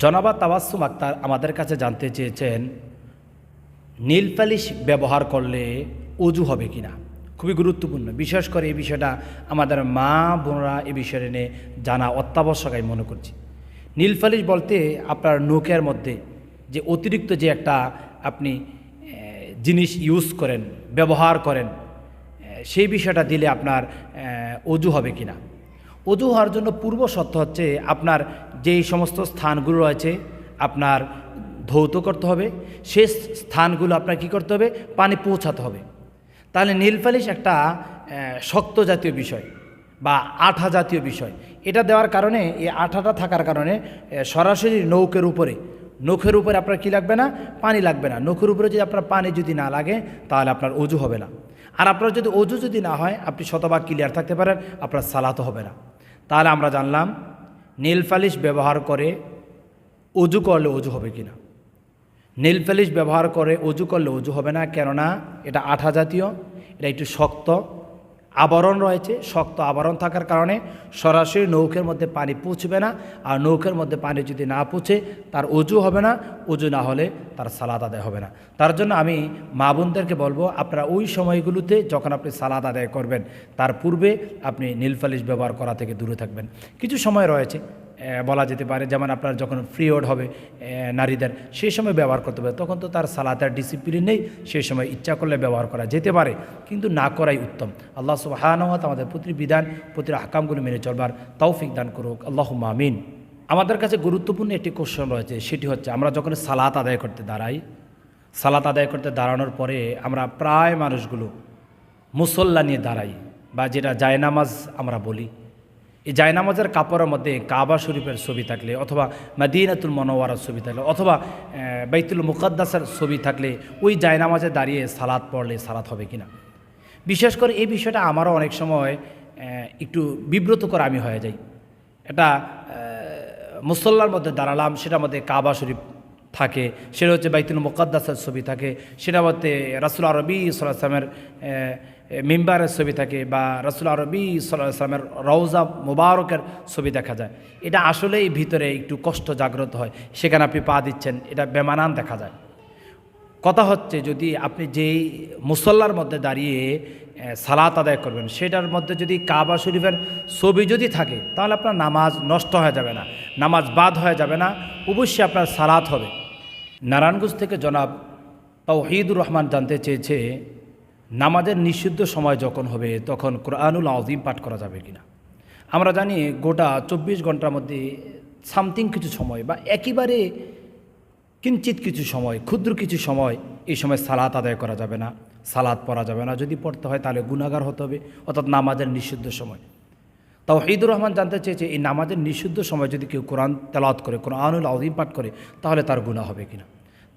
জনাবা তাবাসুম আক্তার আমাদের কাছে জানতে চেয়েছেন নীল পালিশ ব্যবহার করলে অজু হবে কিনা? খুবই গুরুত্বপূর্ণ। বিশেষ করে এই বিষয়টা আমাদের মা বোনরা এ বিষয়টা নিয়ে জানা অত্যাবশ্যক আমি মনে করছি। নীল পালিশ বলতে আপনার নৌকের মধ্যে যে অতিরিক্ত যে একটা আপনি জিনিস ইউজ করেন, ব্যবহার করেন সেই বিষয়টা দিলে আপনার অজু হবে কিনা? অজু হওয়ার জন্য পূর্ব শর্ত হচ্ছে আপনার যেই সমস্ত স্থানগুলো রয়েছে, আপনার ধৌত করতে হবে। সে, স্থানগুলো আপনার কি করতে হবে? পানি পৌঁছাতে হবে। তাহলে নীল পালিশ একটা শক্ত জাতীয় বিষয় বা আঠা জাতীয় বিষয়। এটা দেওয়ার কারণে, এই আঠাটা থাকার কারণে সরাসরি নৌকের উপরে নখের উপরে আপনার কি লাগবে না? পানি লাগবে না। নখের উপরে যদি আপনার পানি যদি না লাগে, তাহলে আপনার অজু হবে না। আর আপনার যদি অজু যদি না হয়, আপনি শতভাগ ক্লিয়ার থাকতে পারেন, আপনার সালাতো হবে না। তাহলে আমরা জানলাম নীল পালিশ ব্যবহার করে অজু করলে অজু হবে কিনা? নীল পালিশ ব্যবহার করে অজু করলে অজু হবে না, কেননা এটা আঠা জাতীয়, এটা একটু শক্ত। আবরণ রয়েছে, শক্ত আবরণ থাকার কারণে সরাসরি নৌকের মধ্যে পানি পৌঁছবে না। আর নৌকের মধ্যে পানি যদি না পৌঁছে, তার উজু হবে না উজু না হলে তার সালাদ আদায় হবে না। তার জন্য আমি মা বোনদেরকে বলব, আপনারা ওই সময়গুলোতে যখন আপনি সালাদ আদায় করবেন, তার পূর্বে আপনি নীলফালিশ ব্যবহার করা থেকে দূরে থাকবেন। কিছু সময় রয়েছে বলা যেতে পারে, যেমন আপনার যখন ফ্রিওড হবে নারীদের সেই সময় ব্যবহার করতে হবে। তখন তো তার সালাতের ডিসিপ্লিন নেই সেই সময় ইচ্ছা করলে ব্যবহার করা যেতে পারে, কিন্তু না করাই উত্তম। আল্লাহ সুবাহানহাত আমাদের প্রতিটি বিধান, প্রতিটি আকামগুলো মেনে চলবার তৌফিক দান করুক। আল্লাহ মামিন আমাদের কাছে গুরুত্বপূর্ণ একটি কোশ্চেন রয়েছে, সেটি হচ্ছে আমরা যখন সালাত আদায় করতে দাঁড়াই, সালাত আদায় করতে দাঁড়ানোর পরে আমরা প্রায় মানুষগুলো মুসল্লা নিয়ে দাঁড়াই, বা যেটা জায়নামাজ আমরা বলি। এই জায়নামাজের কাপড়ের মধ্যে কাবা শরীফের ছবি থাকলে, অথবা মাদিনাতুল মনোয়ারার ছবি থাকলে, অথবা বাইতুল মুকাদ্দাসের ছবি থাকলে, ওই জায়নামাজে দাঁড়িয়ে সালাদ পড়লে সালাত হবে কিনা? বিশেষ করে এই বিষয়টা আমারও অনেক সময় একটু বিব্রতকর আমি হয়ে যাই। এটা মুসল্লার মধ্যে দাঁড়ালাম, সেটার মধ্যে কাবা শরীফ থাকে, সেটা হচ্ছে বাইতুল মুকাদ্দাসের ছবি থাকে, সেটা মধ্যে রাসুল আরবি সাল্লামের মেম্বারের ছবি থাকে বা রাসুল আরবি সাল্লামের রওজা মুবারকের ছবি দেখা যায়। এটা আসলেই ভিতরে একটু কষ্ট জাগ্রত হয়। সেখানে আপনি পা দিচ্ছেন, এটা বেমানান দেখা যায়। কথা হচ্ছে যদি আপনি যেই মুসল্লার মধ্যে দাঁড়িয়ে সালাত আদায় করবেন, সেটার মধ্যে যদি কাবা শরীফের ছবি যদি থাকে, তাহলে আপনার নামাজ নষ্ট হয়ে যাবে না। নামাজ বাদ হয়ে যাবে না। অবশ্যই আপনার সালাত হবে। নারায়ণগঞ্জ থেকে জনাব তৌহিদুর রহমান জানতে চেয়েছে নামাজের নিষিদ্ধ সময় যখন হবে, তখন কোরআনুল আজিম পাঠ করা যাবে কিনা? আমরা জানি গোটা চব্বিশ ঘণ্টার মধ্যে সামথিং কিছু সময় বা একেবারে কিঞ্চিত কিছু সময়, ক্ষুদ্র কিছু সময় এই সময় সালাত আদায় করা যাবে না, সালাত পড়া যাবে না। যদি পড়তে হয়, তাহলে গুণাগার হতে হবে, অর্থাৎ নামাজের নিষিদ্ধ সময়। তাও ঈদুর রহমান জানতে চেয়েছে, এই নামাজের নিষিদ্ধ সময় যদি কেউ কোরআন তেলাওয়াত করে, কোরআনুল আউদিম পাঠ করে, তাহলে তার গুণা হবে কিনা?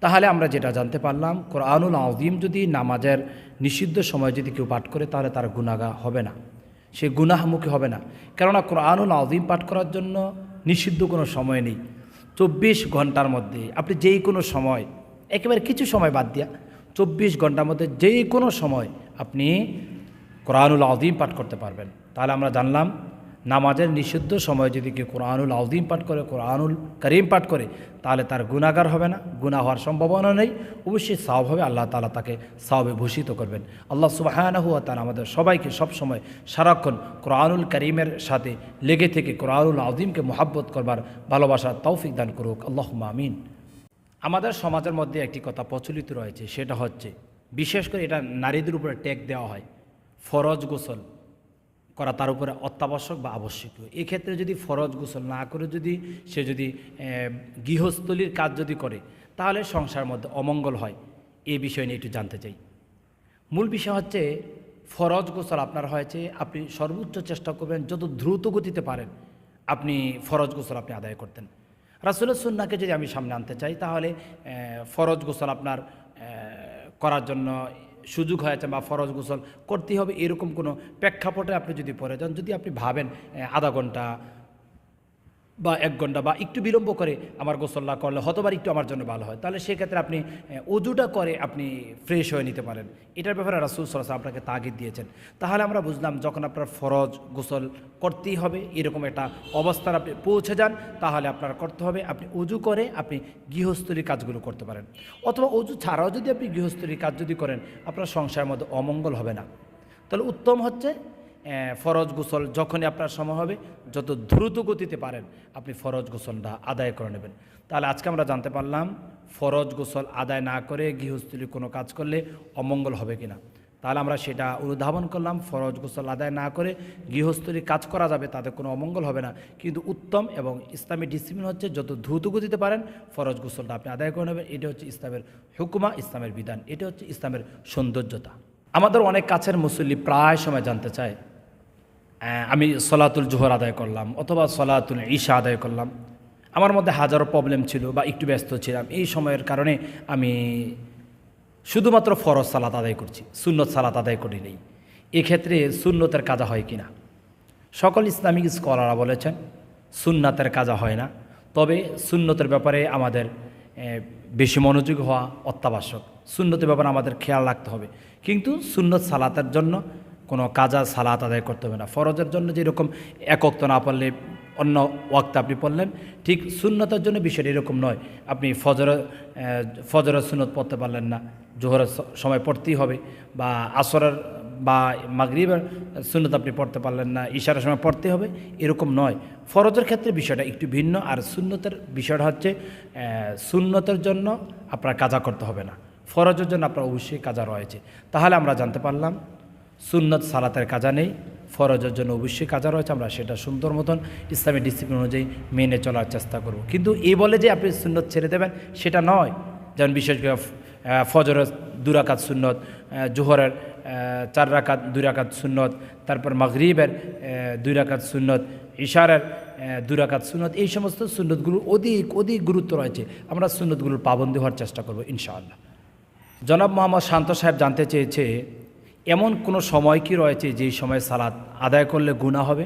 তাহলে আমরা যেটা জানতে পারলাম, কোরআনুল আউদিম যদি নামাজের নিষিদ্ধ সময় যদি কেউ পাঠ করে, তাহলে তার গুণাগা হবে না। সে গুনাহমুখী হবে না। কেননা কোরআনুল আউদিম পাঠ করার জন্য নিষিদ্ধ কোনো সময় নেই। চব্বিশ ঘণ্টার মধ্যে আপনি যেই কোনো সময়, একেবারে কিছু সময় বাদ দিয়া চব্বিশ ঘণ্টার মধ্যে যেই কোনো সময় আপনি কোরআনুল আউদিম পাঠ করতে পারবেন। তাহলে আমরা জানলাম নামাজের নিষিদ্ধ সময় যদি কেউ কোরআনুল আউদিম পাঠ করে, কোরআনুল করিম পাঠ করে, তাহলে তার গুণাগার হবে না গুণা হওয়ার সম্ভাবনা নেই। অবশ্যই সাব হবে, আল্লাহ তালা তাকে সাবে ভূষিত করবেন। আল্লাহ সুবাহানাহু তারা আমাদের সবাইকে সবসময় সারাক্ষণ কোরআনুল করিমের সাথে লেগে থেকে কোরআনুল আউদিমকে মোহাব্বত করবার ভালোবাসার তৌফিক দান করুক। আল্লাহ মামিন আমাদের সমাজের মধ্যে একটি কথা প্রচলিত রয়েছে, সেটা হচ্ছে, বিশেষ করে এটা নারীদের উপরে ট্যাগ দেওয়া হয়, ফরজ গোসল। করা তার উপরে অত্যাবশ্যক বা আবশ্যকীয় এক্ষেত্রে যদি ফরজ গোসল না করে যদি সে যদি গৃহস্থলীর কাজ যদি করে, তাহলে সংসারের মধ্যে অমঙ্গল হয়। এ বিষয় নিয়ে একটু জানতে চাই। মূল বিষয় হচ্ছে, ফরজ গোসল আপনার হয়েছে, আপনি সর্বোচ্চ চেষ্টা করবেন যত দ্রুত গতিতে পারেন, আপনি ফরজ গোসল আপনি আদায় করতেন। রাসুলের সুন্নাকে যদি আমি সামনে আনতে চাই, তাহলে ফরজ গোসল আপনার করার জন্য সুযোগ হয়েছে বা ফরজ গোসল করতেই হবে, এরকম কোনো প্রেক্ষাপটে আপনি যদি পড়ে যান, যদি আপনি ভাবেন আধা ঘণ্টা বা এক ঘণ্টা বা একটু বিলম্ব করে আমার গোসল্লা করলে হতবার একটু আমার জন্য ভালো হয়। তাহলে সেক্ষেত্রে আপনি অজুটা করে আপনি ফ্রেশ হয়ে নিতে পারেন। এটার ব্যাপারে রাসুল সাল্লাহ আপনাকে তাগিদ দিয়েছেন। তাহলে আমরা বুঝলাম যখন আপনার ফরজ গোসল করতেই হবে, এরকম একটা অবস্থার আপনি পৌঁছে যান, তাহলে আপনার করতে হবে আপনি অজু করে আপনি গৃহস্থলী কাজগুলো করতে পারেন। অথবা অজু ছাড়াও যদি আপনি গৃহস্থলী কাজ যদি করেন, আপনার সংসারের মধ্যে অমঙ্গল হবে না। তাহলে উত্তম হচ্ছে ফরজ গোসল যখনই আপনার সময় হবে, যত দ্রুত গতিতে পারেন, আপনি ফরজ গোসলটা আদায় করে নেবেন। তাহলে আজকে আমরা জানতে পারলাম, ফরজ গোসল আদায় না করে গৃহস্থলী কোনো কাজ করলে অমঙ্গল হবে কিনা। তাহলে আমরা সেটা অনুধাবন করলাম, ফরজ গোসল আদায় না করে গৃহস্থলী কাজ করা যাবে, তাতে কোনো অমঙ্গল হবে না। কিন্তু উত্তম এবং ইসলামী ডিসিপ্লিন হচ্ছে, যত দ্রুত গতিতে পারেন, ফরজ গোসলটা আপনি আদায় করে নেবেন। এটা হচ্ছে ইসলামের হুকুমা, ইসলামের বিধান। এটা হচ্ছে ইসলামের সৌন্দর্যতা। আমাদের অনেক কাছের মুসল্লি প্রায় সময় জানতে চায় আমি সলাতুল জোহর আদায় করলাম অথবা সলাতুল ঈশা আদায় করলাম। আমার মধ্যে হাজারো প্রবলেম ছিল বা একটু ব্যস্ত ছিলাম। এই সময়ের কারণে আমি শুধুমাত্র ফরজ সালাত আদায় করছি, সুন্নত সালাত আদায় করি নেই। এক্ষেত্রে সুন্নতের কাজা হয় কিনা? সকল ইসলামিক স্কলাররা বলেছেন, সুন্নাতের কাজা হয় না। তবে সুন্নতের ব্যাপারে আমাদের বেশি মনোযোগ হওয়া অত্যাবশ্যক। সুন্নতের ব্যাপারে আমাদের খেয়াল রাখতে হবে। কিন্তু সুন্নত সালাতের জন্য কোনো কাজা, সালাত আদায় করতে হবে না। ফরজের জন্য যেরকম একক্ত না পড়লে অন্য ওয়াক্ত আপনি পড়লেন, ঠিক সুন্নতের জন্য বিষয়টা এরকম নয়। আপনি ফজর ফজরের সুন্নত পড়তে পারলেন না, জোহরের সময় পড়তেই হবে বা আসরের বা মাগরিবের সুন্নত আপনি পড়তে পারলেন না, ইশারের সময় পড়তে হবে, এরকম নয়। ফরজের ক্ষেত্রে বিষয়টা একটু ভিন্ন, আর সুন্নতের বিষয়টা হচ্ছে সুন্নতের জন্য আপনার কাজা করতে হবে না। ফরজের জন্য আপনার অবশ্যই কাজা রয়েছে। তাহলে আমরা জানতে পারলাম সুন্নত সালাতের কাজা নেই, ফরজের জন্য অবশ্যই কাজা রয়েছে, আমরা সেটা সুন্দর মতন ইসলামী ডিসিপ্লিন অনুযায়ী মেনে চলার চেষ্টা করব। কিন্তু এই বলে যে আপনি সুন্নত ছেড়ে দেবেন, সেটা নয়। যেমন বিশেষ করে ফজরের দুরাকাত সুন্নত জোহরের চার রাকাত, দুই রাকাত সুন্নত, তারপর মাগরিবের দুই রাকাত সুন্নত, ইশারের দুই সুন্নত, এই সমস্ত সুন্নতগুলো অধিক অধিক গুরুত্ব রয়েছে। আমরা সুন্নতগুলোর পাবন্দি হওয়ার চেষ্টা করব, ইনশাআল্লাহ। জনাব মোহাম্মদ শান্ত সাহেব জানতে চেয়েছে এমন কোনো সময় কি রয়েছে যেই সময় সালাদ আদায় করলে গুণা হবে?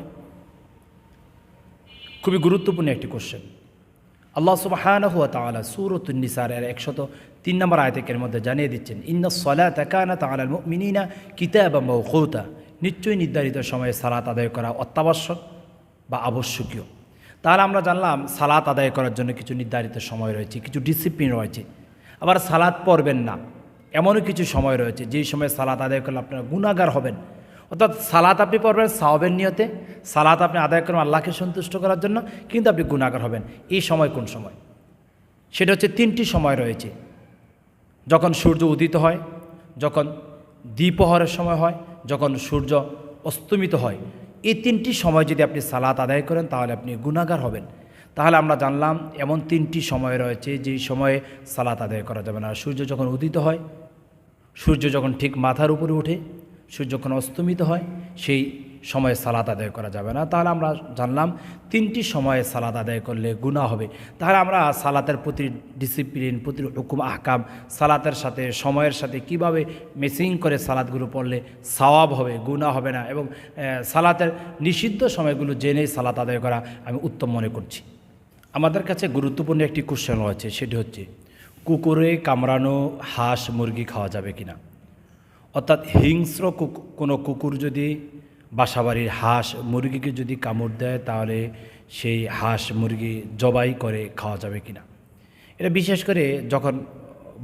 খুবই গুরুত্বপূর্ণ একটি কোশ্চেন আল্লাহ সুবাহান হুয়া তালা সুরতুন্নিসার এর একশত তিন নম্বর আয়তেকের মধ্যে জানিয়ে দিচ্ছেন ইন্না সলা তাকানা তালাল মিনিনা কিতাব মৌকৌতা নিশ্চয়ই নির্ধারিত সময়ে সালাত আদায় করা অত্যাবশ্যক বা আবশ্যকীয়। তাহলে আমরা জানলাম সালাত আদায় করার জন্য কিছু নির্ধারিত সময় রয়েছে, কিছু ডিসিপ্লিন রয়েছে। আবার সালাত পড়বেন না। এমনও কিছু সময় রয়েছে, যেই সময় সালাত আদায় করলে আপনারা গুণাগার হবেন। অর্থাৎ সালাত আপনি পড়বেন সাওবের নিয়তে, সালাত আপনি আদায় করবেন আল্লাহকে সন্তুষ্ট করার জন্য, কিন্তু আপনি গুণাগার হবেন। এই সময় কোন সময়? সেটা হচ্ছে তিনটি সময় রয়েছে। যখন সূর্য উদিত হয়, যখন দ্বিপহরের সময় হয়, যখন সূর্য অস্তমিত হয়, এই তিনটি সময় যদি আপনি সালাত আদায় করেন, তাহলে আপনি গুণাগার হবেন। তাহলে আমরা জানলাম এমন তিনটি সময় রয়েছে, যেই সময়ে সালাত আদায় করা যাবে না। সূর্য যখন উদিত হয় সূর্য যখন ঠিক মাথার উপরে সূর্য যখন অস্তমিত হয়, সেই সময়ে সালাত আদায় করা যাবে না। তাহলে আমরা জানলাম তিনটি সময়ে সালাত আদায় করলে গুণা হবে। তাহলে আমরা সালাতের প্রতি ডিসিপ্লিন প্রতি হুকুম, আহকাম, সালাতের সাথে, সময়ের সাথে কীভাবে মেসিং করে সালাদগুলো পড়লে সওয়াব হবে গুণা হবে না এবং সালাতের নিষিদ্ধ সময়গুলো জেনেই সালাত আদায় করা আমি উত্তম মনে করছি। আমাদের কাছে গুরুত্বপূর্ণ একটি কোশ্চেন রয়েছে, সেটি হচ্ছে কুকুরে কামড়ানো হাঁস মুরগি খাওয়া যাবে কি না অর্থাৎ হিংস্র কোনো কুকুর যদি বাসাবাড়ির হাঁস মুরগিকে যদি কামড় দেয়, তাহলে সেই হাঁস মুরগি জবাই করে খাওয়া যাবে কি না এটা বিশেষ করে যখন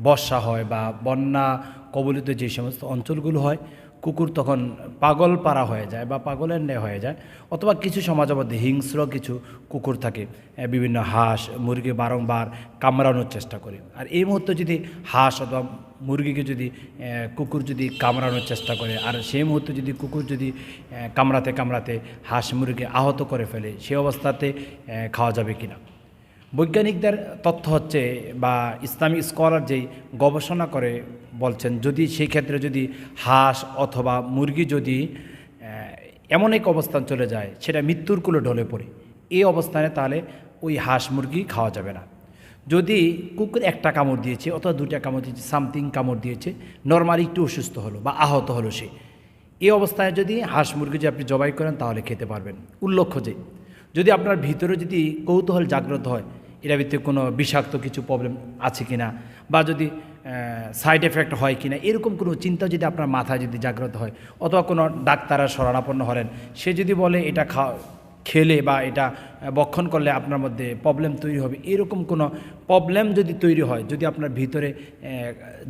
বর্ষা হয় বা বন্যা কবলিত যে সমস্ত অঞ্চলগুলো হয় কুকুর তখন পাগল পাড়া হয়ে যায় বা পাগলের ন্যায় হয়ে যায়, অথবা কিছু সমাজের মধ্যে হিংস্র কিছু কুকুর থাকে বিভিন্ন হাঁস, মুরগি বারংবার কামড়ানোর চেষ্টা করে। আর এই মুহূর্তে যদি হাঁস অথবা মুরগিকে যদি কুকুর যদি কামড়ানোর চেষ্টা করে, আর সেই মুহূর্তে যদি কুকুর যদি কামড়াতে কামড়াতে হাঁস মুরগি আহত করে ফেলে, সে অবস্থাতে খাওয়া যাবে কিনা? বৈজ্ঞানিকদের তথ্য হচ্ছে বা ইসলামিক স্কলার যেই গবেষণা করে বলছেন, যদি সেই ক্ষেত্রে যদি হাঁস অথবা মুরগি যদি এমন এক অবস্থান চলে যায়, সেটা মৃত্যুর কুলে ঢলে পড়ে, এই অবস্থানে তাহলে ওই হাঁস মুরগি খাওয়া যাবে না। যদি কুকুর একটা কামড় দিয়েছে অথবা দুটা কামড় দিয়েছে, সামথিং কামড় দিয়েছে, নর্মালি একটু অসুস্থ হলো বা আহত হলো সে, এই অবস্থায় যদি হাঁস মুরগি যদি আপনি জবাই করেন, তাহলে খেতে পারবেন। উল্লেখ্য যে যদি আপনার ভিতরে যদি কৌতূহল জাগ্রত হয় এটার ভিতরে কোনো বিষাক্ত কিছু প্রবলেম আছে কিনা বা যদি সাইড এফেক্ট হয় কিনা, এরকম কোনো চিন্তা যদি আপনার মাথায় যদি জাগ্রত হয়, অথবা কোনো ডাক্তারের শরণাপন্ন হলেন, সে যদি বলে এটা খা খেলে বা এটা বক্ষণ করলে আপনার মধ্যে প্রবলেম তৈরি হবে, এরকম কোনো প্রবলেম যদি তৈরি হয়, যদি আপনার ভিতরে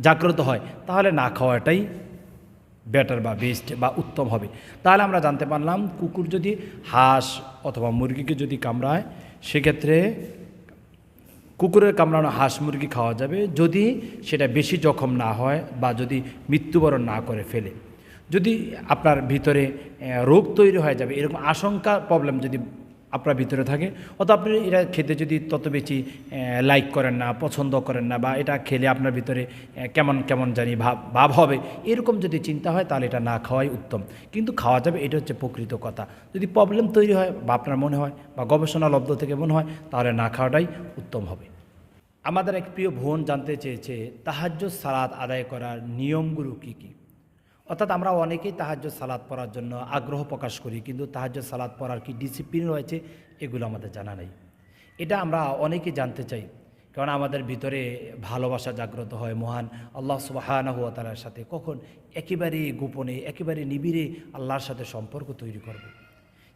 জাগ্রত হয়, তাহলে না খাওয়াটাই বেটার বা বেস্ট বা উত্তম হবে। তাহলে আমরা জানতে পারলাম কুকুর যদি হাঁস অথবা মুরগিকে যদি কামড়ায়, সেক্ষেত্রে কুকুরের কামড়ানো হাঁস মুরগি খাওয়া যাবে যদি সেটা বেশি জখম না হয় বা যদি মৃত্যুবরণ না করে ফেলে। যদি আপনার ভিতরে রোগ তৈরি হয়ে যাবে, এরকম আশঙ্কা প্রবলেম যদি আপনার ভিতরে থাকে। অত আপনি এটা খেতে যদি তত বেশি লাইক করেন না, পছন্দ করেন না, বা এটা খেলে আপনার ভিতরে কেমন কেমন জানি ভাব ভাব হবে, এরকম যদি চিন্তা হয়, তাহলে এটা না খাওয়াই উত্তম। কিন্তু খাওয়া যাবে, এটা হচ্ছে প্রকৃত কথা। যদি প্রবলেম তৈরি হয়, বা আপনার মনে হয়, বা গবেষণা লব্ধ থেকে মনে হয়, তাহলে না খাওয়াটাই উত্তম হবে। আমাদের এক প্রিয় বোন জানতে চেয়েছে তাহাজ্য সালাদ আদায় করার নিয়মগুলো কী কী? অর্থাৎ আমরা অনেকেই তাহাজ্য সালাদ পড়ার জন্য আগ্রহ প্রকাশ করি, কিন্তু তাহাজ্য সালাদ পড়ার কি ডিসিপ্লিন রয়েছে, এগুলো আমাদের জানা নেই এটা আমরা অনেকেই জানতে চাই, কারণ আমাদের ভিতরে ভালোবাসা জাগ্রত হয়, মহান আল্লাহ সুবাহানাহু তালার সাথে কখন একেবারে গোপনে, একেবারে নিবিড়ে আল্লাহর সাথে সম্পর্ক তৈরি করব।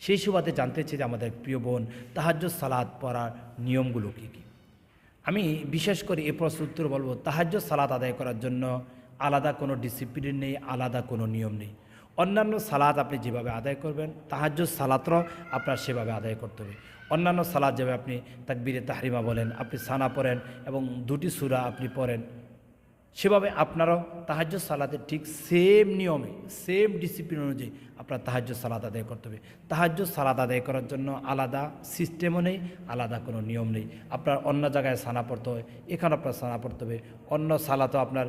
সেই সুবাদে জানতে চাই যে আমাদের প্রিয় বোন তাহাজ্য সালাদ পড়ার নিয়মগুলো কী কী আমি বিশেষ করে এ প্রশ্ন উত্তর বলব তাহাজ্য সালাত আদায় করার জন্য আলাদা কোনো ডিসিপ্লিন নেই, আলাদা কোনো নিয়ম নেই। অন্যান্য সালাদ আপনি যেভাবে আদায় করবেন তাহাজ্য সালাতরাও আপনার সেভাবে আদায় করতে হবে। অন্যান্য সালাদ যেভাবে আপনি তাকবিরে তাহরিমা বলেন, আপনি সানা পড়েন এবং দুটি সুরা আপনি পড়েন সেভাবে আপনারাও তাহাজ্য সালাতের ঠিক সেম নিয়মে সেম ডিসিপ্লিন অনুযায়ী আপনার তাহাজ্য সালাদ আদায় করতে হবে। তাহাজ্য সালাদ আদায় করার জন্য আলাদা সিস্টেমও নেই, আলাদা কোনো নিয়ম নেই। আপনার অন্য জায়গায় সানা পড়তে হয়, এখানে আপনার সানা পড়তে হবে। অন্য সালাতেও আপনার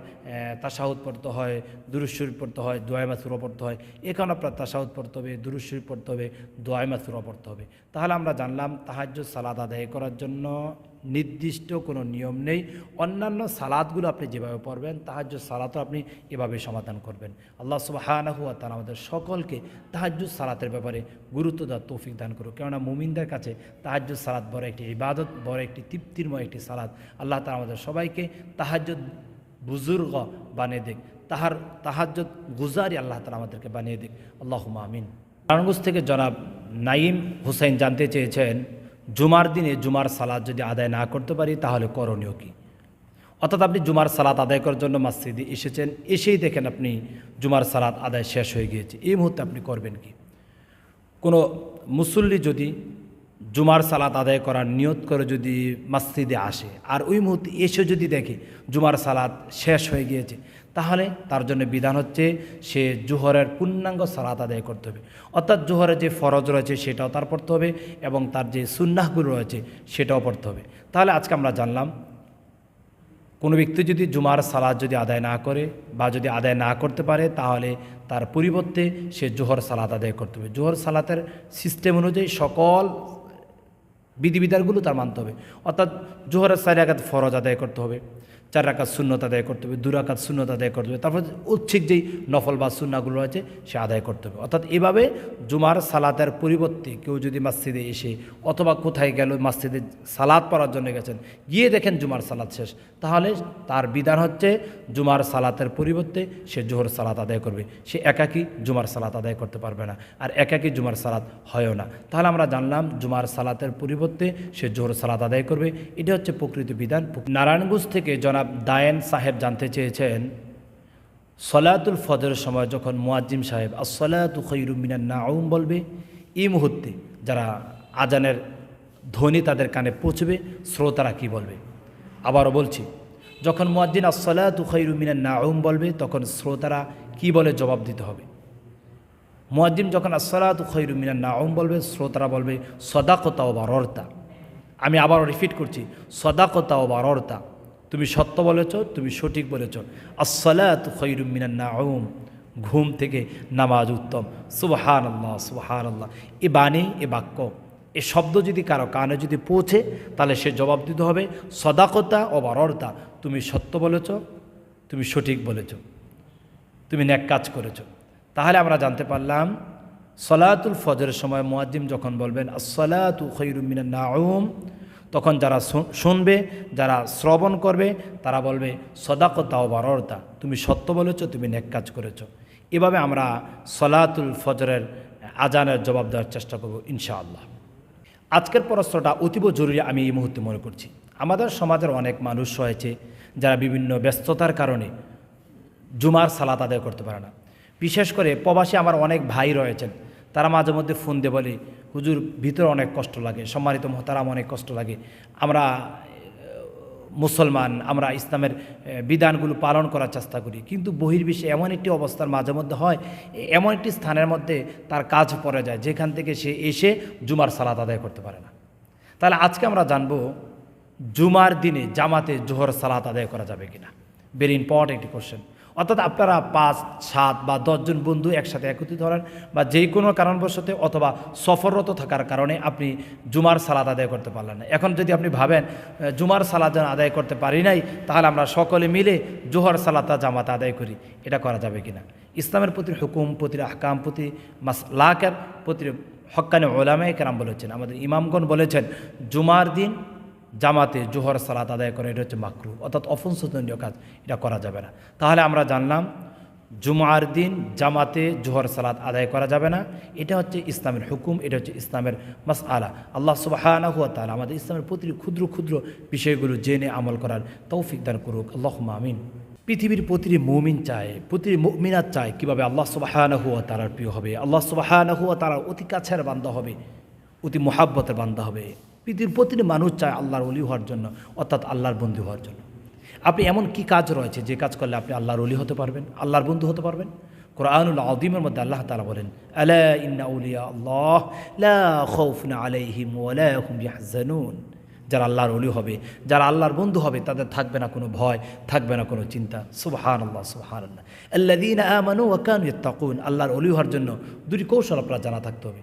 তাসাহুদ পড়তে হয় দুরুশ্বরী পড়তে হয়, দোয়াই মাসুরও পড়তে হয়। এখানে আপনার তাসাহুদ পড়তে হবে দুরুশ্বরী পড়তে হবে, দোয়াই মাসুরও পড়তে হবে। তাহলে আমরা জানলাম তাহাজ্য সালাদ আদায় করার জন্য নির্দিষ্ট কোনো নিয়ম নেই। অন্যান্য সালাদগুলো আপনি যেভাবে পড়বেন তাহাজ্য সালাতও আপনি এভাবে সমাধান করবেন। আল্লাহ সুবাহানাহু তারা আমাদের সকলকে তাহাজ্য সালাতের ব্যাপারে গুরুত্ব দেওয়ার তৌফিক দান করুক। কেননা মুমিনদের কাছে তাহাজ্য সালাত বড় একটি ইবাদত, বড় একটি তৃপ্তিরময় একটি সালাদ আল্লাহ তালা আমাদের সবাইকে তাহাজ্য বুজুর্গ বানিয়ে দিক। তাহার তাহাজ্য গুজারি আল্লাহ তালা আমাদেরকে বানিয়ে দিক। আল্লাহ আমিন। নারায়ণগঞ্জ থেকে জনাব নাইম হুসাইন জানতে চেয়েছেন জুমার দিনে জুমার সালাদ যদি আদায় না করতে পারি, তাহলে করণীয় কী? অর্থাৎ আপনি জুমার সালাত আদায় করার জন্য মসজিদে এসেছেন, এসেই দেখেন আপনি জুমার সালাত আদায় শেষ হয়ে গিয়েছে। এই মুহূর্তে আপনি করবেন কি? কোনো মুসল্লি যদি জুমার সালাত আদায় করার নিয়ত করে যদি মসজিদে আসে, আর ওই মুহূর্তে এসে যদি দেখে জুমার সালাত শেষ হয়ে গিয়েছে, তাহলে তার জন্য বিধান হচ্ছে সে জোহরের পূর্ণাঙ্গ সালাত আদায় করতে হবে। অর্থাৎ জোহরের যে ফরজ রয়েছে সেটাও তার পড়তে হবে এবং তার যে সুন্নাহগুলো রয়েছে সেটাও পড়তে হবে। তাহলে আজকে আমরা জানলাম, কোনো ব্যক্তি যদি জুমার সালাদ যদি আদায় না করে বা যদি আদায় না করতে পারে, তাহলে তার পরিবর্তে সে জোহর সালাদ আদায় করতে হবে। জোহর সালাতের সিস্টেম অনুযায়ী সকল বিধিবিধানগুলো তার মানতে হবে। অর্থাৎ জোহরের চার আঘাত ফরজ আদায় করতে হবে, চার রাকাত শূন্যতা আদায় করতে হবে, দু রাকাত শূন্যতা আদায় করতে হবে। তারপর উচ্ছিক যেই নফল বা শূন্যগুলো আছে সে আদায় করতে হবে। অর্থাৎ এভাবে জুমার সালাতের পরিবর্তে কেউ যদি মসজিদে এসে অথবা কোথায় গেল মসজিদে সালাদ পড়ার জন্য গেছেন, গিয়ে দেখেন জুমার সালাদ শেষ তাহলে তার বিধান হচ্ছে জুমার সালাতের পরিবর্তে সে জোহর সালাত আদায় করবে। সে একাকি জুমার সালাত আদায় করতে পারবে না। আর একাকি জুমার সালাত হয়ও না। তাহলে আমরা জানলাম জুমার সালাতের পরিবর্তে সে জোহর সালাত আদায় করবে। এটা হচ্ছে প্রকৃত বিধান। নারায়ণগঞ্জ থেকে জনাব দায়েন সাহেব জানতে চেয়েছেন, সলাতুল ফজরের সময় যখন মুয়াজ্জিম সাহেব আসলাতু খৈরু মিনান নাউম বলবে, এই মুহূর্তে যারা আজানের ধ্বনি তাদের কানে পৌঁছবে, শ্রোতারা কি বলবে? আবারও বলছি, যখন মুয়াজ্জিন আসলাতু খৈরু মিনান নাউম বলবে, তখন শ্রোতারা কি বলে জবাব দিতে হবে? মুয়াজ্জিম যখন আসলাতু খৈরু মিনান নাউম বলবে, শ্রোতারা বলবে, সদাকতা ও বারর্তা। আমি আবারও রিপিট করছি, সদাকতা ও বারর্তা। তুমি সত্য বলেছ, তুমি সঠিক বলেছ। আসসালাত খৈরুম মিনান নাউম, ঘুম থেকে নামাজ উত্তম। সুবহান আল্লাহ সুবহান আল্লাহ এ বাণী, এ বাক্য। এ শব্দ যদি কারও কানে যদি পৌঁছে, তাহলে সে জবাব দিতে হবে, সদাকতা ও বারর্তা, তুমি সত্য বলেছ, তুমি সঠিক বলেছ, তুমি ন্যাক কাজ করেছ। তাহলে আমরা জানতে পারলাম, সলাতুল ফজরের সময় মুয়াজ্জিম যখন বলবেন আসলাতু খৈরুমিনা নাউম তখন যারা শুনবে, যারা শ্রবণ করবে, তারা বলবে, সদাকতা ও বাররতা, তুমি সত্য বলেছ, তুমি নেক কাজ করেছ। এভাবে আমরা সলাতুল ফজরের আজানের জবাব দেওয়ার চেষ্টা করব, ইনশাআল্লাহ। আজকের পরস্তটা অতীব জরুরি আমি এই মুহূর্তে মনে করছি। আমাদের সমাজের অনেক মানুষ রয়েছে যারা বিভিন্ন ব্যস্ততার কারণে জুমার সালাত আদায় করতে পারে না। বিশেষ করে প্রবাসী আমার অনেক ভাই রয়েছেন, তারা মাঝে মধ্যে ফোন দিয়ে বলে, হুজুর, ভিতরে অনেক কষ্ট লাগে, সম্মানিত মহতারাম, অনেক কষ্ট লাগে। আমরা মুসলমান, আমরা ইসলামের বিধানগুলো পালন করার চেষ্টা করি। কিন্তু বহির্বিশ্বে এমন একটি অবস্থার মাঝে মধ্যে হয় এমন একটি স্থানের মধ্যে তার কাজ পড়ে যায়, যেখান থেকে সে এসে জুমার সালাত আদায় করতে পারে না। তাহলে আজকে আমরা জানব, জুমার দিনে জামাতে জোহর সালাত আদায় করা যাবে কিনা। ভেরি ইম্পর্টেন্ট একটি কোশ্চেন অর্থাৎ আপনারা পাঁচ, সাত বা দশজন বন্ধু একসাথে একত্রিত হলেন বা যে কোনো কারণবশত অথবা সফররত থাকার কারণে আপনি জুমার সালাদ আদায় করতে পারলেন না। এখন যদি আপনি ভাবেন জুমার সালাদ যেন আদায় করতে পারি নাই, তাহলে আমরা সকলে মিলে জোহর সালাতা জামাত আদায় করি। এটা করা যাবে কিনা? ইসলামের প্রতি হুকুম, প্রতি আহকাম, প্রতি মাস লাকের প্রতি হক্কানে ওলামায় কেরাম বলেছেন। আমাদের ইমামগণ বলেছেন, জুমার দিন জামাতে জোহর সালাত আদায় করে, এটা হচ্ছে মাকরু। অর্থাৎ অপংশোধনীয় কাজ, এটা করা যাবে না। তাহলে আমরা জানলাম, জুমার দিন জামাতে জোহর সালাত আদায় করা যাবে না। এটা হচ্ছে ইসলামের হুকুম, এটা হচ্ছে ইসলামের মাস আলা আল্লাহ সুবাহানা হুয়া আমাদের ইসলামের প্রতিটি ক্ষুদ্র ক্ষুদ্র বিষয়গুলো জেনে আমল করার তৌফিক দান করুক। আল্লাহ মামিন পৃথিবীর প্রতিটি মুমিন চায়, প্রতিটি মুমিনাত চায় কীভাবে আল্লাহ সুবাহানা হুয়া তালার প্রিয় হবে। আল্লাহ সুবাহানা হুয়া তালার অতি কাছের বান্ধা হবে, অতি মোহাব্বতের বান্ধা হবে। পৃথিবীর প্রতিটি মানুষ চায় আল্লাহর অলি হওয়ার জন্য, অর্থাৎ আল্লাহর বন্ধু হওয়ার জন্য। আপনি এমন কি কাজ রয়েছে যে কাজ করলে আপনি আল্লাহর অলি হতে পারবেন, আল্লাহর বন্ধু হতে পারবেন? কোরআনুল আদিমের মধ্যে আল্লাহ তালা বলেন, আলা ইন্না উলিয়া যারা আল্লাহর অলি হবে, যারা আল্লাহর বন্ধু হবে, তাদের থাকবে না কোনো ভয়, থাকবে না কোনো চিন্তা। সুবহান আল্লাহ সুবহান আল্লাহ ইয়াত্তাকুন আল্লাহর অলি হওয়ার জন্য দুটি কৌশল আপনার জানা থাকতে হবে।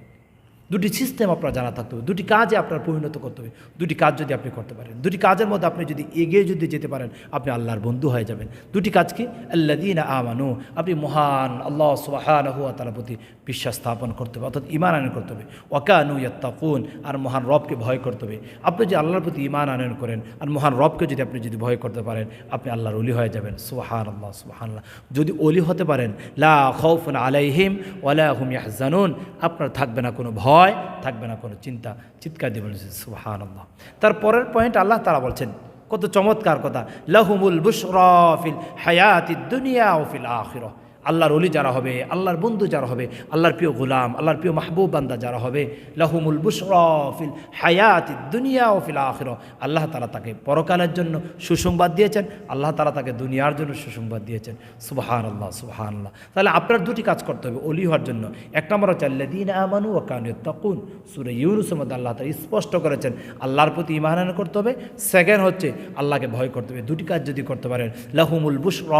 দুটি সিস্টেম আপনার জানা থাকতে হবে, দুটি কাজে আপনার পরিণত করতে হবে, দুটি কাজ যদি আপনি করতে পারেন, দুটি কাজের মধ্যে আপনি যদি এগিয়ে যদি যেতে পারেন, আপনি আল্লাহর বন্ধু হয়ে যাবেন। দুটি কাজ কি? আল্লাদিন আমানু, আপনি মহান আল্লাহ সুবাহান হুয়া তার প্রতি বিশ্বাস স্থাপন করতে হবে, অর্থাৎ ইমান আনয়ন করতে হবে। ওয়াকানু ইয়াত্তাকুন, আর মহান রবকে ভয় করতে হবে। আপনি যদি আল্লাহর প্রতি ইমান আনয়ন করেন, আর মহান রবকে যদি আপনি যদি ভয় করতে পারেন, আপনি আল্লাহর অলি হয়ে যাবেন। সুবাহান আল্লাহ সুবাহান আল্লাহ যদি অলি হতে পারেন, লা খৌফুন আলাইহিম ওয়ালা হুম ইয়াহজানুন, আপনার থাকবে না কোনো ভয়। থাকবে না, কোনো চিন্তা, চিৎকার দেবেন সুহান আল্লাহ তার পরের পয়েন্ট আল্লাহ তারা বলছেন, কত চমৎকার কথা, লাহুমুল বুশরফিল হায়াতি দুনিয়া ওফিল ফিল আখিরহ। আল্লাহর অলি যারা হবে, আল্লাহর বন্ধু যারা হবে, আল্লাহর প্রিয় গুলাম, আল্লাহর প্রিয় মাহবুব বান্দা যারা হবে, লাহুমুল বুশরফিল হায়াতি দুনিয়া ও ফিল আখির। আল্লাহ তালা তাকে পরকালের জন্য সুসংবাদ দিয়েছেন, আল্লাহ তালা তাকে দুনিয়ার জন্য সুসংবাদ দিয়েছেন। সুবাহান আল্লাহ সুবাহান আল্লাহ তাহলে আপনার দুটি কাজ করতে হবে অলি হওয়ার জন্য। এক নম্বর হচ্ছে আল্লাদিন আমানু ও কানু তকুন সুরে ইউনুস মধ্যে আল্লাহ তালা স্পষ্ট করেছেন, আল্লাহর প্রতি ইমানান করতে হবে। সেকেন্ড হচ্ছে আল্লাহকে ভয় করতে হবে। দুটি কাজ যদি করতে পারেন, লাহুমুল বুশর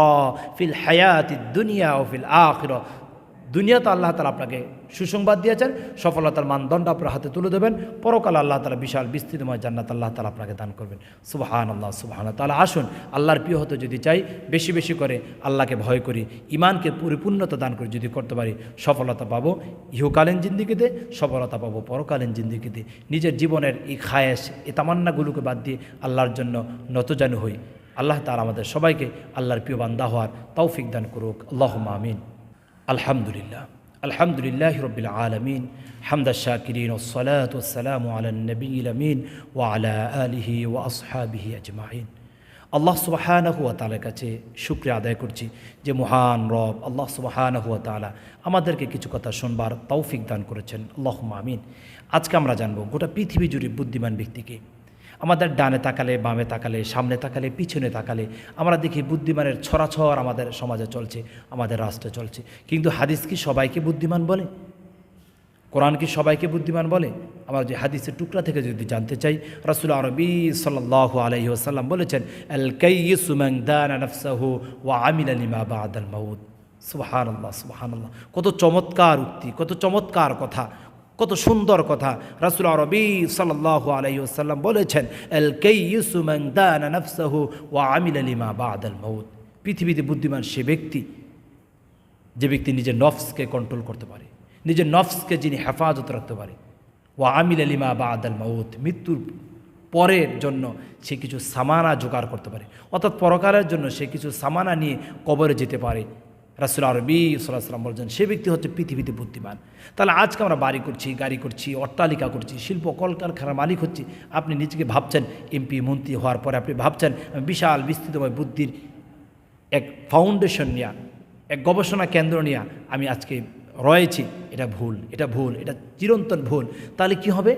ফিল হায়াতি দুনিয়া ফিল আখির দুনিয়াতে আল্লাহ তালা আপনাকে সুসংবাদ দিয়েছেন, সফলতার মানদণ্ড আপনার হাতে তুলে দেবেন, পরকাল আল্লাহ তালা বিশাল বিস্তৃতময় জান্নাত আল্লাহ তালা আপনাকে দান করবেন। সুবাহান আল্লাহ সুবাহান তাহলে আসুন, আল্লাহর প্রিয় হতে যদি চাই, বেশি বেশি করে আল্লাহকে ভয় করি ইমানকে পরিপূর্ণতা দান করে, যদি করতে পারি, সফলতা পাবো ইহকালীন জিন্দিগিতে, সফলতা পাবো পরকালীন জিন্দিগিতে। নিজের জীবনের এই খায়েশ, এই তামান্নাগুলোকে বাদ দিয়ে আল্লাহর জন্য নতজানু হই। আল্লাহ তালা আমাদের সবাইকে আল্লাহর প্রিয় বান্দা হওয়ার তৌফিক দান করুক। আল্লাহ আমিন। আলহামদুলিল্লাহ। আলহামদুলিল্লাহ রবিল আলমিন। হামদা শাকিরিন ওসলাত ওসালাম আলনবীল আমিন ও আলা আলিহি ও আসহাবিহি আজমাইন। আল্লাহ সুবাহান হুয়া তালার কাছে শুক্রিয়া আদায় করছি যে মহান রব আল্লাহ সুবাহান হুয়া তালা আমাদেরকে কিছু কথা শুনবার তৌফিক দান করেছেন। আল্লাহ আমিন। আজকে আমরা জানব গোটা পৃথিবী জুড়ে বুদ্ধিমান ব্যক্তিকে আমাদের ডানে তাকালে, বামে তাকালে, সামনে তাকালে, পিছনে তাকালে আমরা দেখি বুদ্ধিমানের ছড়াছড় আমাদের সমাজে চলছে, আমাদের রাষ্ট্রে চলছে। কিন্তু হাদিস কি সবাইকে বুদ্ধিমান বলে? কোরআন কি সবাইকে বুদ্ধিমান বলে? আমরা যে হাদিসের টুকরা থেকে যদি জানতে চাই, রাসুল আরবি সাল্লাহ আলহি আসাল্লাম বলেছেন, আল নফসাহু ওয়া আমিল আলিমা বাদ আল মাউদ সুবাহান আল্লাহ সুবাহান আল্লাহ কত চমৎকার উক্তি, কত চমৎকার কথা। কত সুন্দর কথা। রাসুল আরবি সাল্লাহ আলাইসাল্লাম বলেছেন এল কেইসুমাং দান নফসাহু ওয়া আমিল আলিমা বাদ আল মৌদ পৃথিবীতে বুদ্ধিমান সে ব্যক্তি, যে ব্যক্তি নিজের নফসকে কন্ট্রোল করতে পারে, নিজের নফসকে যিনি হেফাজত রাখতে পারে। ও আমিল আলিমা বা আদাল মাউত, মৃত্যুর পরের জন্য সে কিছু সামানা জোগাড় করতে পারে। অর্থাৎ পরকালের জন্য সে কিছু সামানা নিয়ে কবরে যেতে পারে। রাসুল আরবি সাল্লাম বলছেন, সে ব্যক্তি হচ্ছে পৃথিবীতে বুদ্ধিমান। তাহলে আজকে আমরা বাড়ি করছি, গাড়ি করছি, অট্টালিকা করছি, শিল্প, কলকারখানার মালিক হচ্ছি। আপনি নিজেকে ভাবছেন, এমপি, মন্ত্রী হওয়ার পরে আপনি ভাবছেন, বিশাল বিস্তৃতময় বুদ্ধির এক ফাউন্ডেশন নিয়ে, এক গবেষণা কেন্দ্র নিয়ে আমি আজকে রয়েছি। এটা ভুল এটা ভুল, এটা চিরন্তন ভুল। তাহলে কি হবে?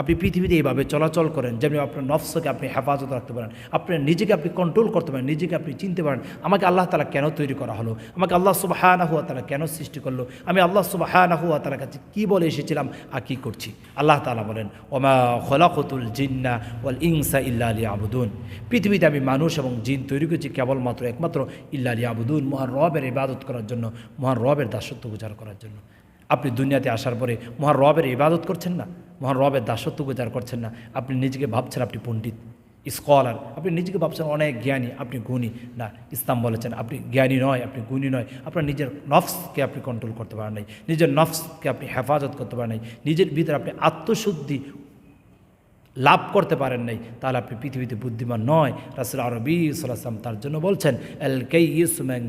আপনি পৃথিবীতে এইভাবে চলাচল করেন, যেমনি আপনার নফসকে আপনি হেফাজত রাখতে পারেন, আপনার নিজেকে আপনি কন্ট্রোল করতে পারেন, নিজেকে আপনি চিনতে পারেন, আমাকে আল্লাহ তালা কেন তৈরি করা হলো, আমাকে আল্লাহ সুবাহ হুয়া তালা কেন সৃষ্টি করল, আমি আল্লাহ সুবাহ হুয়া তালার কাছে কী বলে এসেছিলাম আর কী করছি? আল্লাহ তালা বলেন, ওমা খলাকতুল জিন্না ওয়াল ইংসা ইল্লা আলী আবুদুন পৃথিবীতে আমি মানুষ এবং জিন তৈরি করেছি কেবলমাত্র, একমাত্র ইল্লা আলী আবুদুন মহান রবের ইবাদত করার জন্য, মহান রবের দাসত্ব গুজার করার জন্য। আপনি দুনিয়াতে আসার পরে মহান রবের ইবাদত করছেন না? মহান রবের দাসত্ব গুজার করছেন না। আপনি নিজেকে ভাবছেন আপনি পণ্ডিত স্কলার আপনি নিজেকে ভাবছেন অনেক জ্ঞানী, আপনি গুণী। না, ইসলাম বলেছেন আপনি জ্ঞানী নয়, আপনি গুণী নয়। আপনার নিজের নফসকে আপনি কন্ট্রোল করতে পারেন নাই। নিজের নফসকে আপনি হেফাজত করতে পারেন নাই। নিজের ভিতরে আপনি আত্মশুদ্ধি লাভ করতে পারেন নাই। তাহলে আপনি পৃথিবীতে বুদ্ধিমান নয়। রাসুল আরবি সাল্লাম তার জন্য বলছেন এল কেই ইসুম্যাং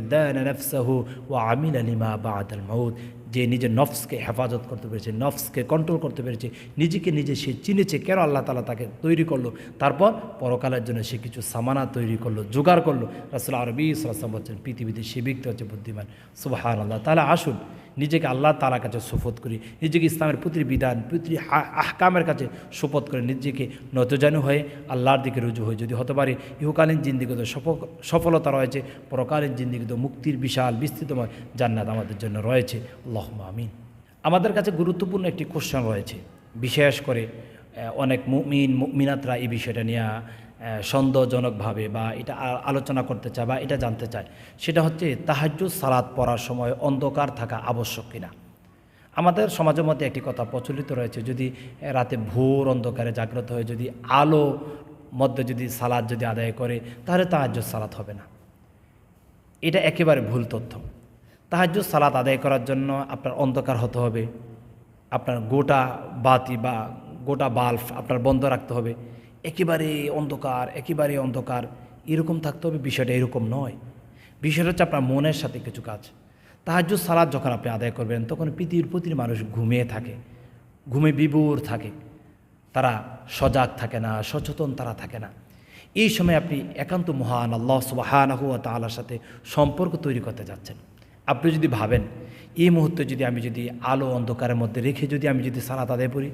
নফসাহু ও আমিল আলিমা বা আদাল মাউদ যে নিজের নফসকে হেফাজত করতে পেরেছে, নফসকে কন্ট্রোল করতে পেরেছে, নিজেকে নিজে সে চিনেছে কেন আল্লাহ তালা তাকে তৈরি করল। তারপর পরকালের জন্য সে কিছু সামানা তৈরি করল, জোগাড় করল। রাসুল আরবি সাল্লাম বলছেন, পৃথিবীতে সে ব্যক্তি হচ্ছে বুদ্ধিমান। সুবাহান আল্লাহ তাহলে আসুন নিজেকে আল্লাহ তালার কাছে শপথ করি, নিজেকে ইসলামের প্রতি বিধান, প্রতি আহকামের কাছে শপথ করে, নিজেকে নতজানু হয়ে আল্লাহর দিকে রুজু হয়ে যদি হতে পারে ইহুকালীন জিন্দিগিতে সফলতা রয়েছে, পরকালীন জিন্দিগিতে মুক্তির বিশাল বিস্তৃতময় জান্নাত আমাদের জন্য রয়েছে। আল্লাহ আমিন। আমাদের কাছে গুরুত্বপূর্ণ একটি কোশ্চেন রয়েছে। বিশেষ করে অনেক মুমিন মিনাতরা এই বিষয়টা নিয়ে সন্দেহজনকভাবে বা এটা আলোচনা করতে চায় বা এটা জানতে চায়, সেটা হচ্ছে তাহাজ্য সালাদ পড়ার সময় অন্ধকার থাকা আবশ্যক কিনা। আমাদের সমাজের মধ্যে একটি কথা প্রচলিত রয়েছে, যদি রাতে ভোর অন্ধকারে জাগ্রত হয়ে যদি আলো মধ্যে যদি সালাদ যদি আদায় করে, তাহলে তাহাজ্য সালাদ হবে না। এটা একেবারে ভুল তথ্য। তাহাজ্য সালাদ আদায় করার জন্য আপনার অন্ধকার হতে হবে, আপনার গোটা বাতি বা গোটা বাল্ব আপনার বন্ধ রাখতে হবে। একেবারে অন্ধকার একেবারে অন্ধকার, এরকম থাকতে হবে, বিষয়টা এরকম নয়। বিষয়টা হচ্ছে আপনার মনের সাথে কিছু কাজ। তাহাজ সালাদ যখন আপনি আদায় করবেন, তখন পৃথিবীর প্রতিটি মানুষ ঘুমিয়ে থাকে। ঘুমে বিবুর থাকে। তারা সজাগ থাকে না, সচেতন তারা থাকে না। এই সময় আপনি একান্ত মহান আল্লাহ সুবাহানাহুয়া তালার সাথে সম্পর্ক তৈরি করতে যাচ্ছেন। আপনি যদি ভাবেন, এই মুহূর্তে যদি আমি যদি আলো অন্ধকারের মধ্যে রেখে যদি আমি যদি সালাত আদায় করি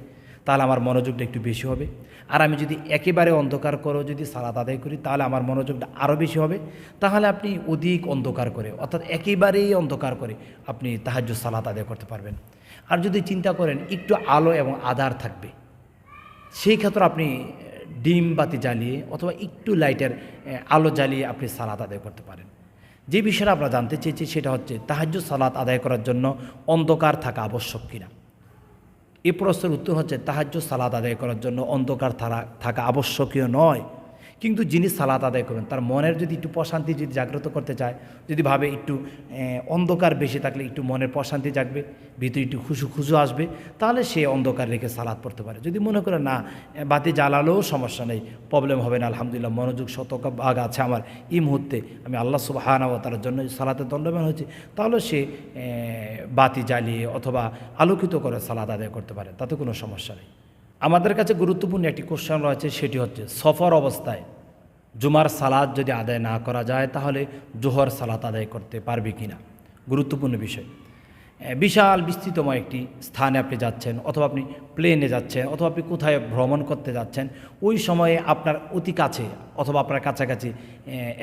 তাহলে আমার মনোযোগটা একটু বেশি হবে। আর আমি যদি একেবারে অন্ধকার করেও যদি সালাদ আদায় করি, তাহলে আমার মনোযোগটা আরও বেশি হবে। তাহলে আপনি অধিক অন্ধকার করে, অর্থাৎ একেবারেই অন্ধকার করে আপনি তাহাজ্য সালাত আদায় করতে পারবেন। আর যদি চিন্তা করেন একটু আলো এবং আধার থাকবে, সেই ক্ষেত্রে আপনি ডিম বাতি জ্বালিয়ে অথবা একটু লাইটের আলো জ্বালিয়ে আপনি সালাত আদায় করতে পারেন। যে বিষয়টা আমরা জানতে চেয়েছি সেটা হচ্ছে তাহাজ্য সালাত আদায় করার জন্য অন্ধকার থাকা আবশ্যক কিনা। এই প্রশ্নের উত্তর হচ্ছে তাহাজ্য সালাদ আদায় করার জন্য অন্ধকার থাকা আবশ্যকীয় নয়। কিন্তু যিনি সালাদ আদায় করবেন, তার মনের যদি একটু প্রশান্তি যদি জাগ্রত করতে চায়, যদি ভাবে একটু অন্ধকার বেশি থাকলে একটু মনের প্রশান্তি জাগবে, ভিতরে একটু খুশু খুশু আসবে, তাহলে সে অন্ধকার রেখে সালাদ পড়তে পারে। যদি মনে করে, না বাতি জ্বালালেও সমস্যা নেই প্রবলেম হবে না, আলহামদুলিল্লাহ, মনোযোগ শতক ভাগ আছে আমার, এই মুহূর্তে আমি আল্লাহ সুবাহানা তার জন্য সালাতে দণ্ডবান হয়েছে, তাহলে সে বাতি জ্বালিয়ে অথবা আলোকিত করে সালাদ আদায় করতে পারে, তাতে কোনো সমস্যা নেই। আমাদের কাছে গুরুত্বপূর্ণ একটি কোশ্চেন রয়েছে, সেটি হচ্ছে সফর অবস্থায় জুমার সালাদ যদি আদায় না করা যায়, তাহলে জোহর সালাত আদায় করতে পারবে কি না গুরুত্বপূর্ণ বিষয়। বিশাল বিস্তৃতময় একটি স্থানে আপনি যাচ্ছেন, অথবা আপনি প্লেনে যাচ্ছেন, অথবা আপনি কোথায় ভ্রমণ করতে যাচ্ছেন, ওই সময়ে আপনার অতি কাছে অথবা আপনার কাছাকাছি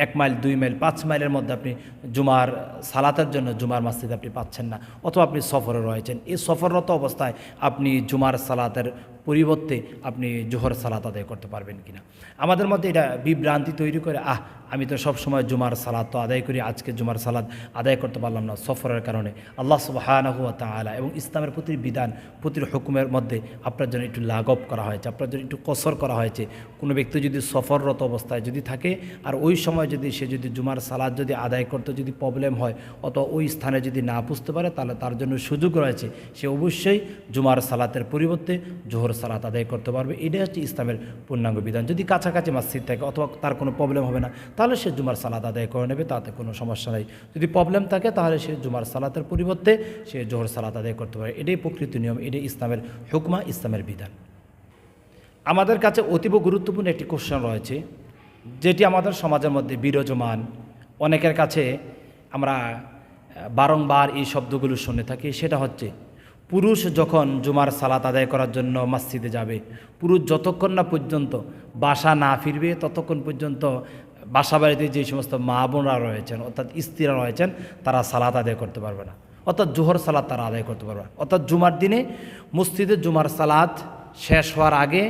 এক মাইল, দুই মাইল, পাঁচ মাইলের মধ্যে আপনি জুমার সালাতের জন্য জুমার মাসজিদ আপনি পাচ্ছেন না, অথবা আপনি সফরে রয়েছেন। এই সফররত অবস্থায় আপনি জুমার সালাতের পরিবর্তে আপনি জোহর সালাত আদায় করতে পারবেন কিনা। আমাদের মধ্যে এটা বিভ্রান্তি তৈরি করে, আহ, আমি তো সব সময় জুমার সালাত তো আদায় করি, আজকে জুমার সালাদ আদায় করতে পারলাম না। সফরের কারণে আল্লাহ সুবাহানহুয়া তালা এবং ইসলামের প্রতিটি বিধান, প্রতিটি হুকুমের মধ্যে আপনার জন্য একটু লাঘব করা হয়েছে, আপনার জন্য একটু কসর করা হয়েছে। কোনো ব্যক্তি যদি সফররত অবস্থা অবস্থায় যদি থাকে, আর ওই সময় যদি সে যদি জুমার সালাদ যদি আদায় করতে যদি প্রবলেম হয় অত ওই স্থানে যদি না বুঝতে পারে, তাহলে তার জন্য সুযোগ রয়েছে। সে অবশ্যই জুমার সালাতের পরিবর্তে জোহর সালাত আদায় করতে পারবে। এটাই হচ্ছে ইসলামের পূর্ণাঙ্গ বিধান। যদি কাছাকাছি মসজিদ থাকে, অথবা তার কোনো প্রবলেম হবে না, তাহলে সে জুমার সালাত আদায় করে নেবে, তাতে কোনো সমস্যা নেই। যদি প্রবলেম থাকে, তাহলে সে জুমার সালাতের পরিবর্তে সে জোহর সালাত আদায় করতে পারে। এটাই প্রকৃত নিয়ম, এটাই ইসলামের হুকমা, ইসলামের বিধান। আমাদের কাছে অতীব গুরুত্বপূর্ণ একটি কোশ্চেন রয়েছে যেটি আমাদের সমাজের মধ্যে বিরাজমান, অনেকের কাছে আমরা বারংবার এই শব্দগুলো শুনে থাকি। সেটা হচ্ছে, পুরুষ যখন জুমার সালাত আদায় করার জন্য মসজিদে যাবে, পুরুষ যতক্ষণ না পর্যন্ত বাসা না ফিরবে, ততক্ষণ পর্যন্ত বাসা বাড়িতে যে সমস্ত মা বোনরা রয়েছেন, অর্থাৎ স্ত্রীরা রয়েছেন, তারা সালাত আদায় করতে পারবে না। অর্থাৎ জোহর সালাত তারা আদায় করতে পারবে অর্থাৎ জুমার দিনে মসজিদে জুমার সালাত শেষ হওয়ার আগে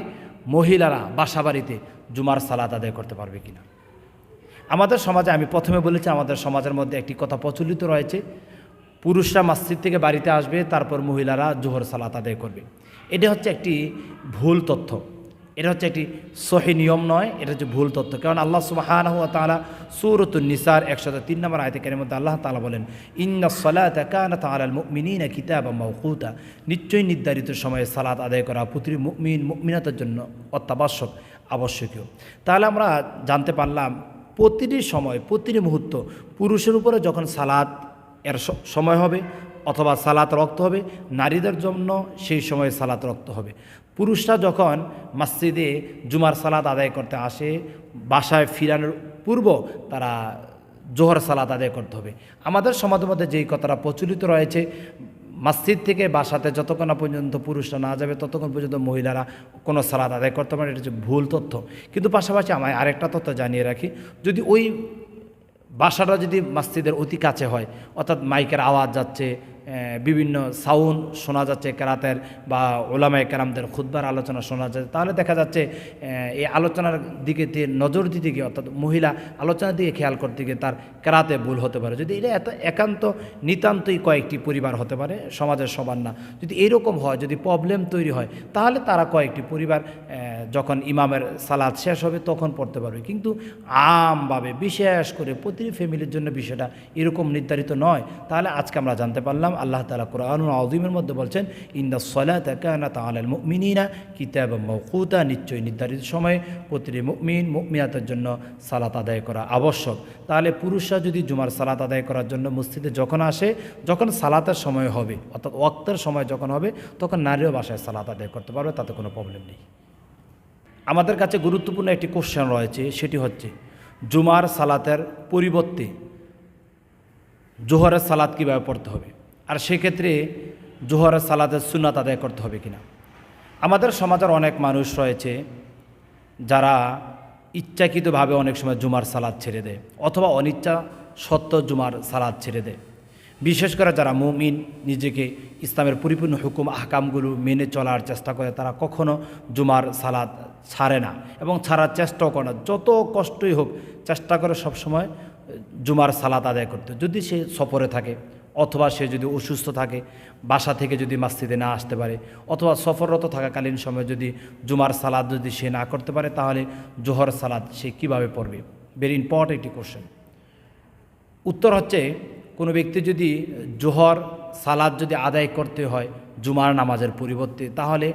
মহিলারা বাসা বাড়িতে জুমার সালাত আদায় করতে পারবে কিনা? আমাদের সমাজে, আমি প্রথমে বলেছি, আমাদের সমাজের মধ্যে একটি কথা প্রচলিত রয়েছে, পুরুষরা মসজিদ থেকে বাড়িতে আসবে, তারপর মহিলারা জোহর সালাত আদায় করবে। এটা হচ্ছে একটি ভুল তথ্য। এটা হচ্ছে একটি সহি নিয়ম নয়, এটা হচ্ছে ভুল তথ্য। কারণ আল্লাহ সুবাহান হুয়া তালা সুরতুল নিসার একশত তিন নম্বর আয়তেকের মধ্যে আল্লাহ তালা বলেন, ইন্না সলাত কিতাব মৌকুতা নিশ্চয়ই নির্ধারিত সময়ে সালাত আদায় করা পুত্রী মুমিন, মুমিনাতের জন্য অত্যাবশ্যক। আবশ্যকীয়। তাহলে আমরা জানতে পারলাম প্রতিটি সময়, প্রতিটি মুহূর্ত পুরুষের উপরে যখন সালাদ এর সময় হবে অথবা সালাত রক্ত হবে, নারীদের জন্য সেই সময় সালাত রক্ত হবে। পুরুষরা যখন মসজিদে জুমার সালাত আদায় করতে আসে, বাসায় ফিরানোর পূর্ব তারা জোহর সালাত আদায় করতে হবে। আমাদের সমাজের মধ্যে যেই কথাটা প্রচলিত রয়েছে মসজিদ থেকে বাসাতে যতক্ষণ না পর্যন্ত পুরুষরা না যাবে, ততক্ষণ পর্যন্ত মহিলারা কোনো সালাদ আদায় করতে পারে এটা হচ্ছে ভুল তথ্য। কিন্তু পাশাপাশি আমায় আরেকটা তথ্য জানিয়ে রাখি, যদি ওই বাসাটা যদি মসজিদের অতি কাছে হয়, অর্থাৎ মাইকের আওয়াজ যাচ্ছে বিভিন্ন সাউন্ড শোনা যাচ্ছে কেরাতের বা ওলামায় কেরামদের খুদ্বার আলোচনা শোনা যাচ্ছে। তাহলে দেখা যাচ্ছে এই আলোচনার দিকে দিয়ে, নজর দিতে গিয়ে, অর্থাৎ মহিলা আলোচনার দিকে খেয়াল করতে গিয়ে তার কেরাতে ভুল হতে পারে। যদি এটা এত একান্ত, নিতান্তই কয়েকটি পরিবার হতে পারে, সমাজের সবার না। যদি এরকম হয়, যদি প্রবলেম তৈরি হয়, তাহলে তারা কয়েকটি পরিবার যখন ইমামের সালাদ শেষ হবে, তখন পড়তে পারবে। কিন্তু আমভাবে, বিশেষ করে প্রতিটি ফ্যামিলির জন্য বিষয়টা এরকম নির্ধারিত নয়। তাহলে আজকে আমরা জানতে পারলাম আল্লাহ তালা কোরআন আজিমের মধ্যে বলছেন ইন্দা সলাত কানা তাহলে মুমিনা কিতাব মৌকুতা নিশ্চয়ই নির্ধারিত সময়ে প্রতিটি মুমিন মুমিনাতের জন্য সালাত আদায় করা আবশ্যক। তাহলে পুরুষরা যদি জুমার সালাত আদায় করার জন্য মসজিদে যখন আসে, যখন সালাতের সময় হবে, অর্থাৎ ওয়াক্তের সময় যখন হবে, তখন নারীও বাসায় সালাত আদায় করতে পারবে, তাতে কোনো প্রবলেম নেই। আমাদের কাছে গুরুত্বপূর্ণ একটি কোশ্চেন রয়েছে, সেটি হচ্ছে, জুমার সালাতের পরিবর্তে জোহরের সালাত কীভাবে পড়তে হবে? আর সেক্ষেত্রে জোহরের সালাদের সুনাত আদায় করতে হবে কিনা। আমাদের সমাজের অনেক মানুষ রয়েছে যারা ইচ্ছাকৃতভাবে অনেক সময় জুমার সালাদ ছেড়ে দেয় অথবা অনিচ্ছা সত্য জুমার সালাদ ছেড়ে দেয়। বিশেষ করে যারা মুমিন, নিজেকে ইসলামের পরিপূর্ণ হুকুম, আহকামগুলো মেনে চলার চেষ্টা করে, তারা কখনো জুমার সালাদ ছাড়ে না এবং ছাড়ার চেষ্টাও করে না। যত কষ্টই হোক, চেষ্টা করে সবসময় জুমার সালাদ আদায় করতে। যদি সে সফরে থাকে অথবা সে যদি অসুস্থ থাকে, বাসা থেকে যদি মাসজিদে না আসতে পারে, অথবা সফররত থাকাকালীন সময় যদি জুমার সালাদ যদি সে না করতে পারে, তাহলে জোহর সালাদ সে কীভাবে পড়বে? ভেরি ইম্পর্টেন্ট একটি কোশ্চেন উত্তর হচ্ছে, কোনো ব্যক্তি যদি জোহর সালাদ যদি আদায় করতে হয়, জুমার নামাজের পরিবর্তে, তাহলে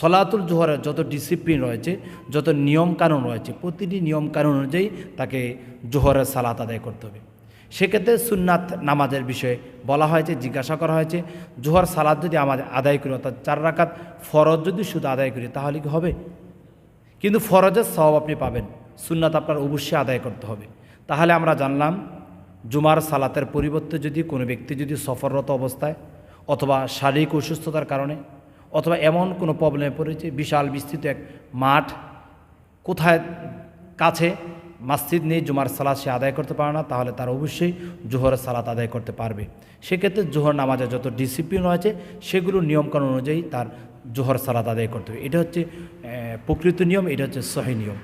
সলাতুল জোহরের যত ডিসিপ্লিন রয়েছে, যত নিয়মকানুন রয়েছে, প্রতিটি নিয়মকানুন অনুযায়ী তাকে জোহরের সালাত আদায় করতে হবে। সেক্ষেত্রে সুন্নাত নামাজের বিষয়ে বলা হয়েছে, জিজ্ঞাসা করা হয়েছে, জোহর সালাদ যদি আমাদের আদায় করি, অর্থাৎ চার রাকাত ফরজ যদি শুধু আদায় করি, তাহলে কি হবে? কিন্তু ফরজের সওয়াব আপনি পাবেন, সুন্নাত আপনার অবশ্যই আদায় করতে হবে। তাহলে আমরা জানলাম, জুমার সালাতের পরিবর্তে যদি কোনো ব্যক্তি যদি সফররত অবস্থায় অথবা শারীরিক অসুস্থতার কারণে অথবা এমন কোনো প্রবলেমে পড়েছে, বিশাল বিস্তৃত এক মাঠ কোথায় কাছে মসজিদ নেই জুমার সালাদ সে আদায় করতে পারে না, তাহলে তার অবশ্যই জোহরের সালাত আদায় করতে পারবে। সেক্ষেত্রে জোহর নামাজের যত ডিসিপ্লিন রয়েছে সেগুলো নিয়মকানুন অনুযায়ী তার জোহর সালাত আদায় করতে হবে। এটা হচ্ছে প্রকৃত নিয়ম, এটা হচ্ছে সহি নিয়ম।